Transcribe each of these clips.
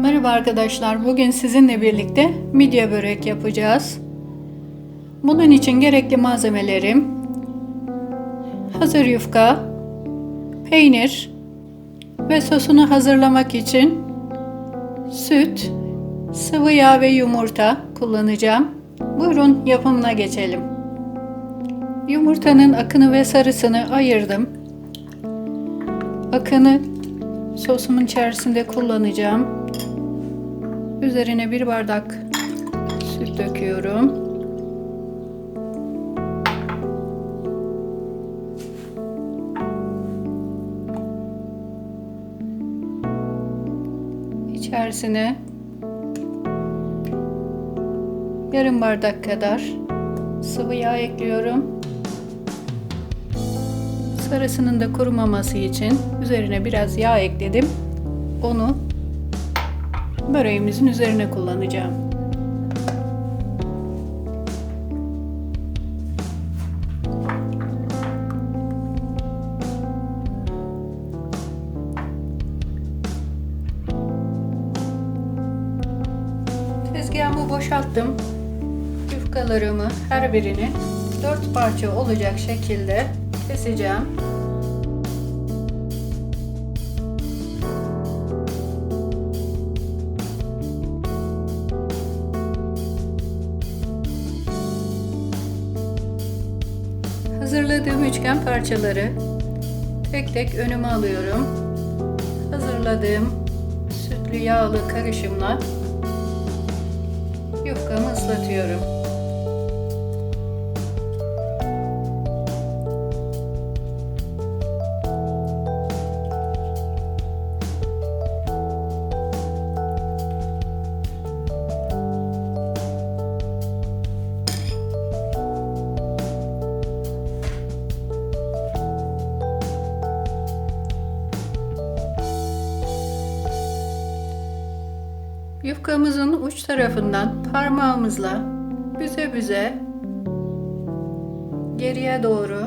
Merhaba arkadaşlar. Bugün sizinle birlikte midye börek yapacağız. Bunun için gerekli malzemelerim hazır yufka, peynir ve sosunu hazırlamak için süt, sıvı yağ ve yumurta kullanacağım. Buyurun yapımına geçelim. Yumurtanın akını ve sarısını ayırdım. Akını sosumun içerisinde kullanacağım. Üzerine bir bardak süt döküyorum. İçerisine yarım bardak kadar sıvı yağ ekliyorum. Sarısının da kurumaması için üzerine biraz yağ ekledim. Onu böreğimizin üzerine kullanacağım. Tezgahımı boşalttım. Yufkalarımı her birini dört parça olacak şekilde keseceğim. Hazırladığım üçgen parçaları tek tek önüme alıyorum. Hazırladığım sütlü yağlı karışımla yufkamı ıslatıyorum. Yufkamızın uç tarafından parmağımızla büze büze geriye doğru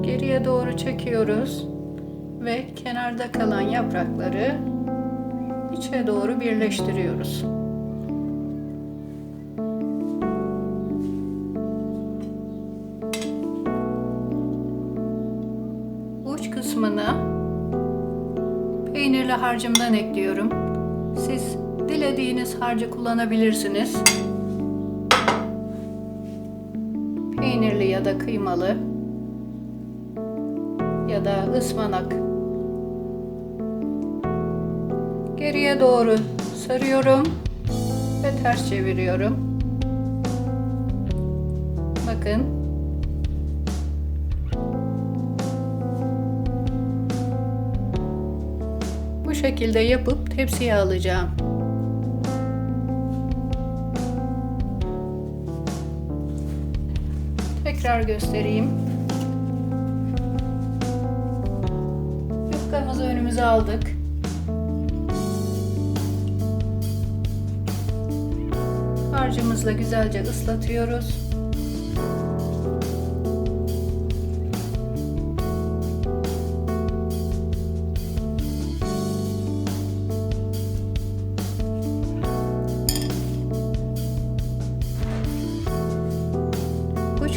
geriye doğru çekiyoruz ve kenarda kalan yaprakları içe doğru birleştiriyoruz. Peynirli harcımdan ekliyorum. Siz dilediğiniz harcı kullanabilirsiniz. Peynirli ya da kıymalı ya da ıspanak. Geriye doğru sarıyorum ve ters çeviriyorum. Bakın şekilde yapıp tepsiye alacağım. Tekrar göstereyim. Yufkamızı önümüze aldık. Harcımızla güzelce ıslatıyoruz.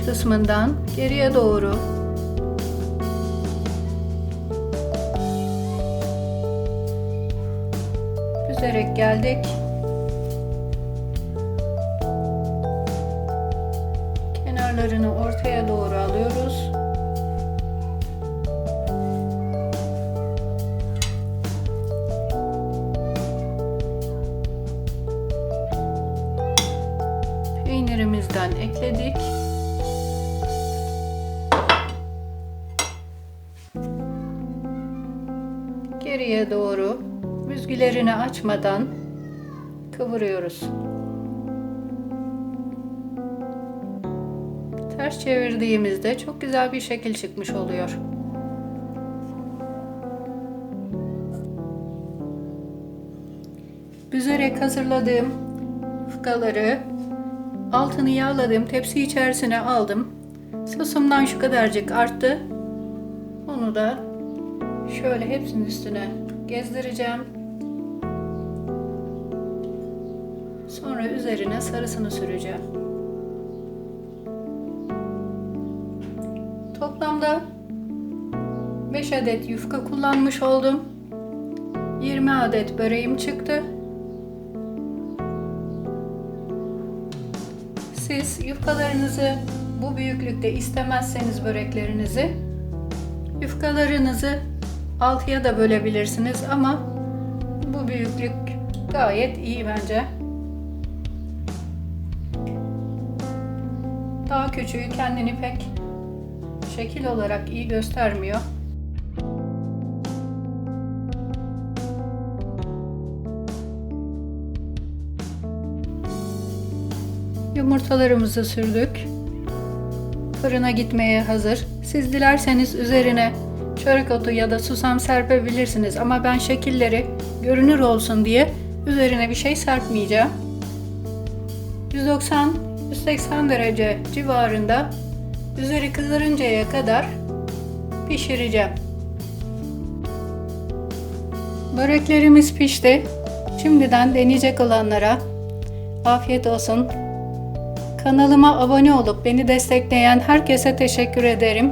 Uç kısmından geriye doğru büzerek geldik. Kenarlarını ortaya doğru alıyoruz. Peynirimizden ekledik. Geriye doğru büzgülerini açmadan kıvırıyoruz. Ters çevirdiğimizde çok güzel bir şekil çıkmış oluyor. Büzerek hazırladığım yufkaları Altını yağladım. Tepsi içerisine aldım. Sosumdan şu kadarcık arttı. Onu da şöyle hepsinin üstüne gezdireceğim. Sonra üzerine sarısını süreceğim. Toplamda 5 adet yufka kullanmış oldum. 20 adet böreğim çıktı. Siz yufkalarınızı bu büyüklükte istemezseniz böreklerinizi yufkalarınızı 6'ya da bölebilirsiniz ama bu büyüklük gayet iyi bence. Daha küçüğü kendini pek şekil olarak iyi göstermiyor. Yumurtalarımızı sürdük. Fırına gitmeye hazır. Siz dilerseniz üzerine çörek otu ya da susam serpebilirsiniz ama ben şekilleri görünür olsun diye üzerine bir şey serpmeyeceğim. 190-180 derece civarında üzeri kızarıncaya kadar pişireceğim. Böreklerimiz pişti. Şimdiden deneyecek olanlara afiyet olsun. Kanalıma abone olup beni destekleyen herkese teşekkür ederim.